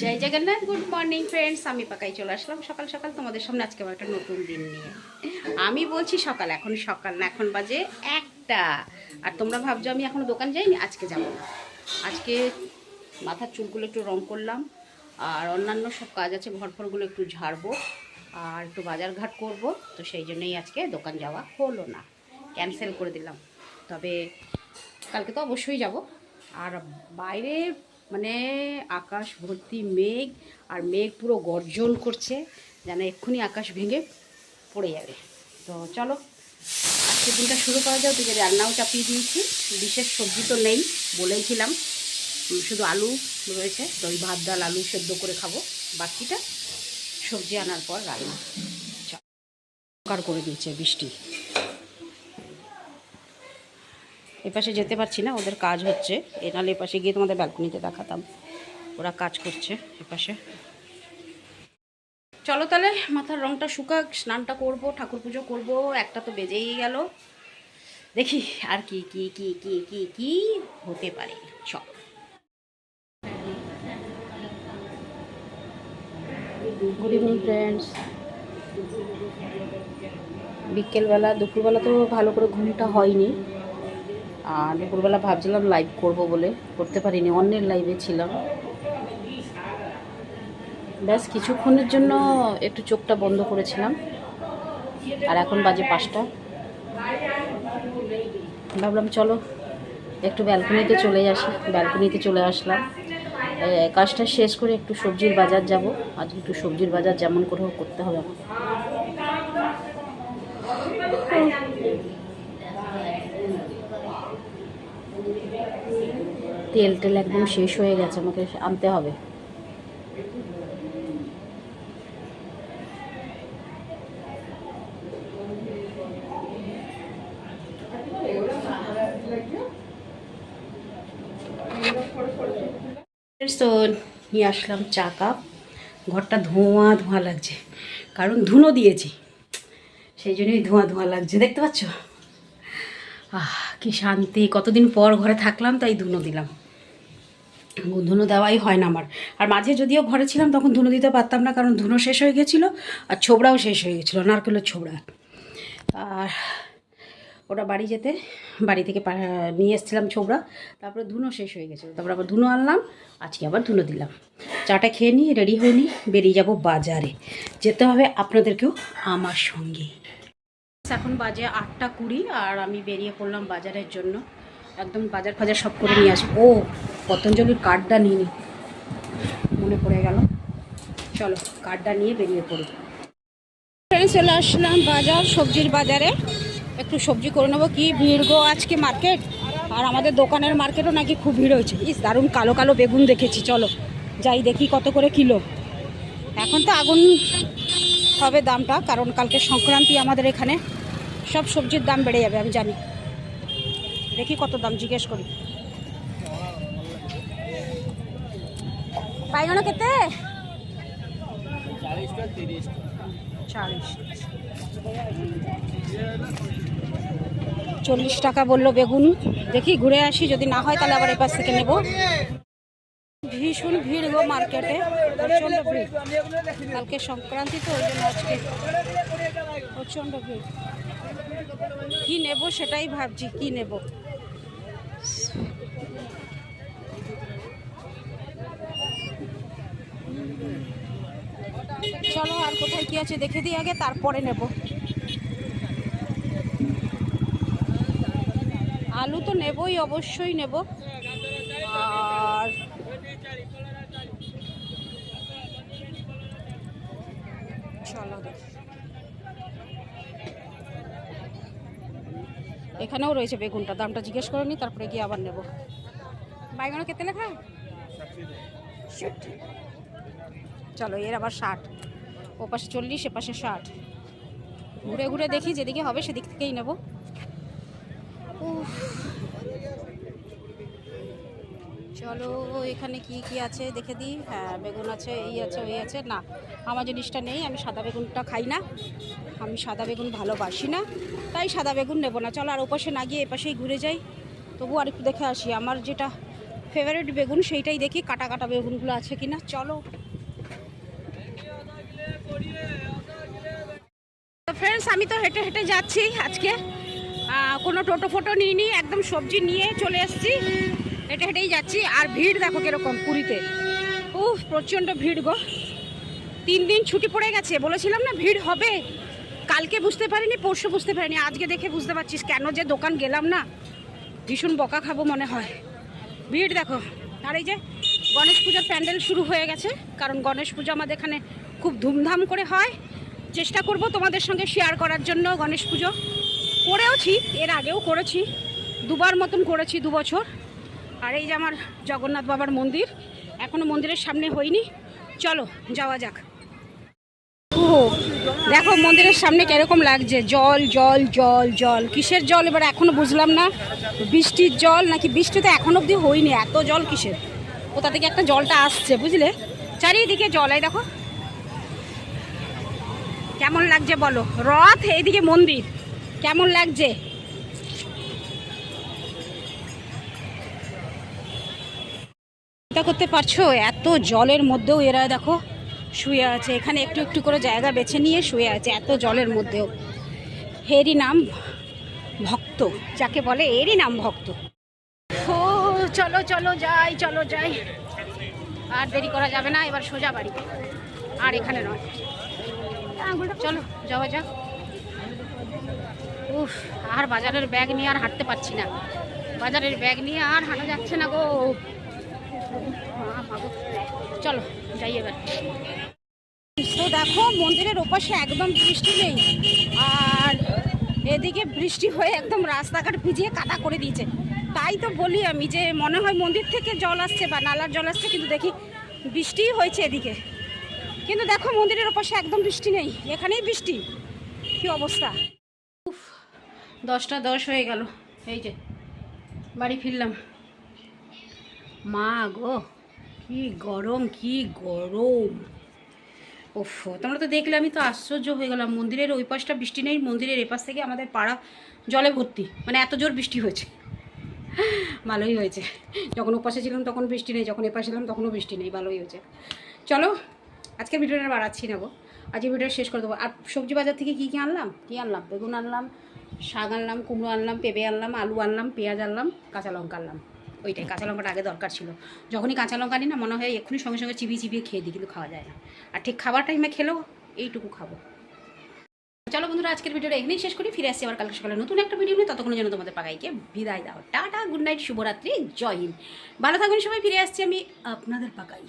জয় Jagannath good morning friends আমি পাকাই চলে আসলাম। সকাল সকাল তোমাদের সামনে আজকে আমার একটা নতুন দিন নিয়ে। আমি বলছি সকাল, এখন সকাল না, এখন বাজে একটা। আর তোমরা ভাবছ আমি এখনও দোকান যাইনি? আজকে যাব না। আজকে মাথার চুলগুলো একটু রং করলাম। আর অন্যান্য সব কাজ আছে ঘর ফরগুলো একটু ঝাড়বো। আর একটু বাজার ঘাট করব। তো সেই জন্যই আজকে দোকান যাওয়া হলো না। ক্যান্সেল করে দিলাম। তবে কালকে তো অবশ্যই যাব। আর বাইরে মানে আকাশ ভর্তি মেঘ আর মেঘ পুরো গর্জন করছে, যেন এক্ষুনি আকাশ ভেঙে পড়ে যাবে। তো চলো, আজকের দিনটা শুরু করা যাও তুই রান্নাও চাপিয়ে দিয়েছি। বিশেষ সবজি তো নেই বলেইছিলাম শুধু আলু রয়েছে তো ওই ভাত, ডাল, আলু সেদ্ধ করে খাব। বাকিটা সবজি আনার পর রান্না। চল। কার করে দিয়েছে বৃষ্টি। এপাশে যেতে পারছি না, ওদের কাজ হচ্ছে। এ নাহলে এপাশে গিয়ে তোমাদের ব্যালকনিতে দেখাতাম। ওরা কাজ করছে এপাশে। চলো তাহলে মাথার রংটা শুকাক, স্নানটা করব, ঠাকুর পুজো করব, একটা তো বেজেই গেল। দেখি আর কি কি কি কি কি কি হতে পারে চল গুড ইভিনিং ফ্রেন্ডস বিকেলবেলা, দুপুরবেলা তো ভালো করে ঘুমটা হয়নি। আর দুপুরবেলা ভাবছিলাম লাইভ করব বলে, করতে পারিনি, অন্যের লাইভে ছিলাম। ব্যাস কিছুক্ষণের জন্য একটু চোখটা বন্ধ করেছিলাম। আর এখন বাজে পাঁচটা। ভাবলাম চলো, একটু ব্যালকনিতে চলে আসি ব্যালকনিতে চলে আসলাম। কাজটা শেষ করে একটু সবজির বাজার যাব। আজ একটু সবজির বাজার যেমন করে করতে হবে আমার। তেল টেল একদম শেষ হয়ে গেছে, আমাকে আনতে হবে। তো নিয়ে আসলাম চা কাপ। ঘরটা ধোঁয়া ধোঁয়া লাগছে, কারণ ধুনো দিয়েছি। সেই জন্যই ধোঁয়া ধোঁয়া লাগছে, দেখতে পাচ্ছ? আহ, কি শান্তি, কতদিন পর ঘরে থাকলাম, তাই ধুনো দিলাম। ধুনো দেওয়াই হয় না আমার। আর মাঝে যদিও ঘরে ছিলাম, তখন ধুনো দিতে পারতাম না, কারণ ধুনো শেষ হয়ে গেছিল আর ছোবড়াও শেষ হয়ে গেছিল, নারকেলের ছোবড়া। আর ওটা বাড়ি যেতে, বাড়ি থেকে নিয়ে এসেছিলাম ছোবড়া, তারপরে ধুনো শেষ হয়ে গেছিল। তারপর আবার ধুনো আনলাম, আজকে আবার ধুনো দিলাম। চাটা খেয়ে নিই রেডি হয়ে নিই, বেরিয়ে যাব বাজারে। যেতে হবে আপনাদেরকেও আমার সঙ্গে। এখন বাজে আটটা কুড়ি, আর আমি বেরিয়ে পড়লাম বাজারের জন্য। একদম বাজার ফাজার সব করে নিয়ে আসব। ও পতঞ্জলির কার্ডটা নিয়ে নিই মনে পড়ে গেল। চলো, কার্ডটা নিয়ে বেরিয়ে পড়ি। চলে আসলাম বাজার, সবজির বাজারে। একটু সবজি করে নেব কি? ভিড় গো আজকে মার্কেট। আর আমাদের দোকানের মার্কেটও নাকি খুব ভিড় হয়েছে। ইস, দারুণ কালো কালো বেগুন দেখেছি, চলো। যাই দেখি কত করে কিলো। এখন তো আগুন হবে দামটা, কারণ কালকে সংক্রান্তি আমাদের এখানে। সব সবজির দাম বেড়ে যাবে, আমি জানি। দেখি কত দাম, জিজ্ঞেস করি। কেতে? চালিশ চল্লিশ টাকা বলল বেগুন। দেখি ঘুরে আসি, যদি না হয় তাহলে আবার এপাশ থেকে নেব। ভীষণ ভিড় গো মার্কেটে, প্রচণ্ড ভিড়। কালকে সংক্রান্তি তো, ওই জন্য আজকে প্রচণ্ড ভিড়। কি নেব সেটাই ভাবছি, কি নেব? চলো আর কোথায় কি আছে দেখে দিই আগে তারপরে নেব। আলু তো নেবই অবশ্যই নেব। আর চলো এখানেও রয়েছে বেগুনটা দামটা জিজ্ঞেস করে নি তারপরে গিয়ে আবার নেব। বাইগন কেতে লেখা? ষাট। চলো, এর আবার ষাট। ও পাশে চল্লিশ, এ পাশে ষাট। ঘুরে ঘুরে দেখি, যেদিকে হবে সেদিক থেকেই নেব। চলো, এখানে কি কি আছে দেখে দিই। হ্যাঁ বেগুন আছে, এই আছে, ওই আছে। না, আমার জিনিসটা নেই, আমি সাদা বেগুনটা খাই না। আমি সাদা বেগুন ভালোবাসি না, তাই সাদা বেগুন নেব না। চলো, আর ওপাশে না গিয়ে এপাশেই ঘুরে যাই। তবু আর একটু দেখে আসি, আমার যেটা ফেভারিট বেগুন, সেইটাই দেখি, কাটা কাটা বেগুনগুলো আছে কিনা। চলো তো ফ্রেন্ডস আমি তো হেঁটে হেঁটে যাচ্ছি আজকে। কোনো টোটো ফোটো নিইনি, একদম সবজি নিয়ে চলে এসেছি। হেঁটে হেঁটেই যাচ্ছি। আর ভিড় দেখো কীরকম পুরীতে। উফ, প্রচণ্ড ভিড় গো। তিন দিন ছুটি পড়ে গেছে, বলেছিলাম না ভিড় হবে। কালকে বুঝতে পারিনি, পরশু বুঝতে পারিনি, আজকে দেখে বুঝতে পারছিস কেন যে দোকান গেলাম না। ভীষণ বকা খাব মনে হয়। ভিড় দেখো। আর এই যে গণেশ পূজার প্যান্ডেল শুরু হয়ে গেছে, কারণ গণেশ পুজো আমাদের এখানে খুব ধুমধাম করে হয়। চেষ্টা করব তোমাদের সঙ্গে শেয়ার করার জন্য গণেশ পুজো। করেওছি, এর আগেও করেছি, দুবার মতন করেছি দু বছর। আর এই যে আমার জগন্নাথ বাবার মন্দির এখনও মন্দিরের সামনে হয়নি। চলো, যাওয়া যাক। ও দেখো মন্দিরের সামনে কীরকম লাগছে, জল জল জল জল। কিসের জল? এবার এখনও বুঝলাম না। বৃষ্টির জল নাকি বৃষ্টি তো এখনও অবধি হয়নি, এত জল কিসের? কোথা থেকে একটা জলটা আসছে, বুঝলে? চারিদিকে জল, এই দেখো। কেমন লাগছে বলো? রথ, এইদিকে মন্দির। কেমন লাগছে? চিন্তা করতে পারছ? এত জলের মধ্যেও এরা দেখো শুয়ে আছে। এখানে একটু একটু করে জায়গা বেছে নিয়ে শুয়ে আছে এত জলের মধ্যেও। এরই নাম ভক্ত। যাকে বলে এরই নাম ভক্ত। চলো চলো যাই চলো যাই। আর দেরি করা যাবে না, এবার সোজা বাড়ি। আর এখানে নয়। চলো, যাওয়া যাক। উফ, আর বাজারের ব্যাগ নিয়ে আর হাঁটতে পারছি না। বাজারের ব্যাগ নিয়ে আর হাঁটা যাচ্ছে না গো। চলো, যাই এবার। তো দেখো, মন্দিরের ওপাশে একদম বৃষ্টি নেই। আর এদিকে বৃষ্টি হয়ে একদম রাস্তাঘাট ভিজিয়ে কাদা করে দিয়েছে। তাই তো বলি আমি যে মনে হয় মন্দির থেকে জল আসছে বা নালার জল আসছে, কিন্তু দেখি বৃষ্টিই হয়েছে এদিকে। কিন্তু দেখো মন্দিরের ওপাশে একদম বৃষ্টি নেই, এখানেই বৃষ্টি। কি অবস্থা? উফ, দশটা দশ হয়ে গেল, এই যে বাড়ি ফিরলাম। মা গো, কি গরম কি গরম। ওফ, তোমরা তো দেখলে আমি তো আশ্চর্য হয়ে গেলাম। মন্দিরের ওই পাশটা বৃষ্টি নেই, মন্দিরের এপাশ থেকে আমাদের পাড়া জলে ভর্তি মানে এত জোর বৃষ্টি হয়েছে। ভালোই হয়েছে। যখন ওপাশে ছিলাম তখন বৃষ্টি নেই, যখন এপাশে ছিলাম তখনও বৃষ্টি নেই, ভালোই হয়েছে। চলো, আজকের ভিডিওটা বাড়াচ্ছি, নেব। আজকে ভিডিও শেষ করে দেবো। আর সবজি বাজার থেকে কী কী আনলাম? কী আনলাম? বেগুন আনলাম, শাক আনলাম, কুমড়ো আনলাম, পেঁপে আনলাম, আলু আনলাম, পেঁয়াজ আনলাম, কাঁচা লঙ্কা আনলাম। ওইটাই, কাঁচা লঙ্কাটা আগে দরকার ছিল। যখনই কাঁচা লঙ্কা নিই না, মনে হয় এক্ষুনি সঙ্গে সঙ্গে চিবিয়ে চিবিয়ে খেয়ে দিই, কিন্তু খাওয়া যায় না। আর ঠিক খাবার টাইমে খেলেও এইটুকু খাব। চলো বন্ধুরা, আজকের ভিডিওটা এখানেই শেষ করি। ফিরে আসছি আবার কালকে সকালে নতুন একটা ভিডিও নিয়ে। ততক্ষণের জন্য তোমাদের পাকাইকে বিদায় দাও। টাটা গুড নাইট শুভরাত্রি, জয় হিন্দ। ভালো থাকুন সবাই, ফিরে আসছি আমি আপনাদের পাকাই